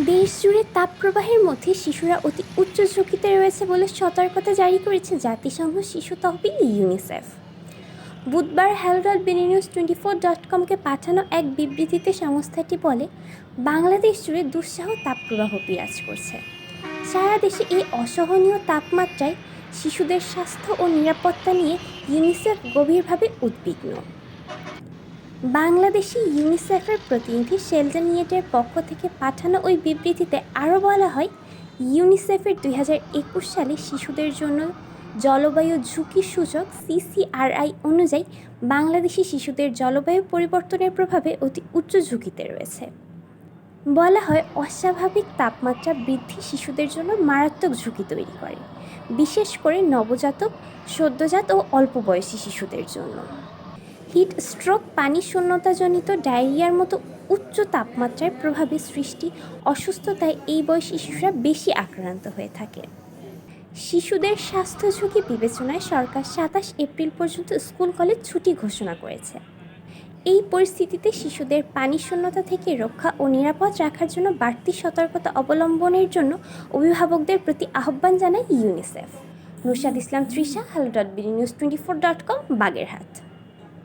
দেশ জুড়ে তাপপ্রবাহের মধ্যে শিশুরা অতি উচ্চ ঝুঁকিতে রয়েছে বলে সতর্কতা জারি করেছে জাতিসংঘ শিশু তহবিল ইউনিসেফ। বুধবার হ্যালডল BD news twenty four dot কমকে পাঠানো এক বিবৃতিতে সংস্থাটি বলে, বাংলাদেশ জুড়ে দুঃসাহ তাপপ্রবাহ বিরাজ করছে। সারা দেশে এই অসহনীয় তাপমাত্রায় শিশুদের স্বাস্থ্য ও নিরাপত্তা নিয়ে ইউনিসেফ গভীরভাবে উদ্বিগ্ন। বাংলাদেশি ইউনিসেফের প্রতিনিধি শেলডন ইয়েটের পক্ষ থেকে পাঠানো ওই বিবৃতিতে আরও বলা হয়, ইউনিসেফের দুই হাজার একুশ সালে শিশুদের জন্য জলবায়ু ঝুঁকি সূচক সিসিআরআই অনুযায়ী বাংলাদেশি শিশুদের জলবায়ু পরিবর্তনের প্রভাবে অতি উচ্চ ঝুঁকিতে রয়েছে। বলা হয়, অস্বাভাবিক তাপমাত্রা বৃদ্ধি শিশুদের জন্য মারাত্মক ঝুঁকি তৈরি করে, বিশেষ করে নবজাতক, সদ্যজাত ও অল্প বয়সী শিশুদের জন্য। হিট স্ট্রোক পানি শূন্যতাজনিত ডায়রিয়ার মতো উচ্চ তাপমাত্রার প্রভাবে সৃষ্টি অসুস্থতায় এই বয়সী শিশুরা বেশি আক্রান্ত হয়ে থাকে। শিশুদের স্বাস্থ্য ঝুঁকি বিবেচনায় সরকার সাতাশ এপ্রিল পর্যন্ত স্কুল কলেজ ছুটি ঘোষণা করেছে। এই পরিস্থিতিতে শিশুদের পানি শূন্যতা থেকে রক্ষা ও নিরাপদ রাখার জন্য বাড়তি সতর্কতা অবলম্বনের জন্য অভিভাবকদের প্রতি আহ্বান জানায় UNICEF. Nurshad Islam Trisha hello dot BD news twenty four dot com, Bagerhat.